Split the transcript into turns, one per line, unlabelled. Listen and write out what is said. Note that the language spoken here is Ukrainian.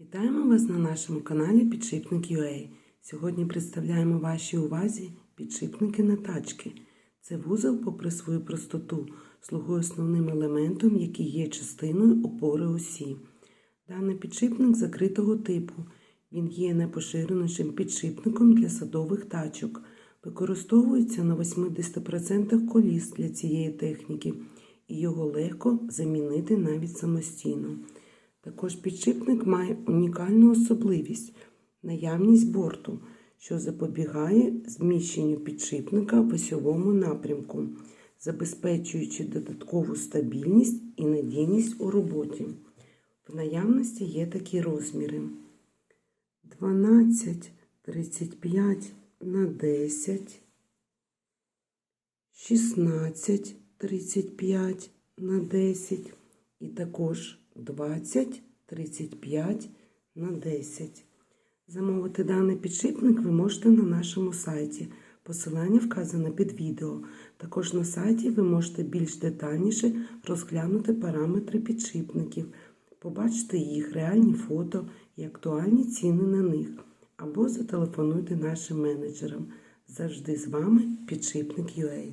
Вітаємо вас на нашому каналі Підшипник UA. Сьогодні представляємо вашій увазі підшипники на тачки. Це вузол, попри свою простоту, слугує основним елементом, який є частиною опори осі. Даний підшипник закритого типу. Він є найпоширенішим підшипником для садових тачок. Використовується на 80% коліс для цієї техніки, і його легко замінити навіть самостійно. Також підшипник має унікальну особливість наявність борту, що запобігає зміщенню підшипника в осьовому напрямку, забезпечуючи додаткову стабільність і надійність у роботі. В наявності є такі розміри: 12, 35 на 10, 16, 35 на 10 і також 20, 35 на 10. Замовити даний підшипник ви можете на нашому сайті. Посилання вказане під відео. Також на сайті ви можете більш детальніше розглянути параметри підшипників, побачити їх реальні фото і актуальні ціни на них, або зателефонуйте нашим менеджерам. Завжди з вами підшипник UA.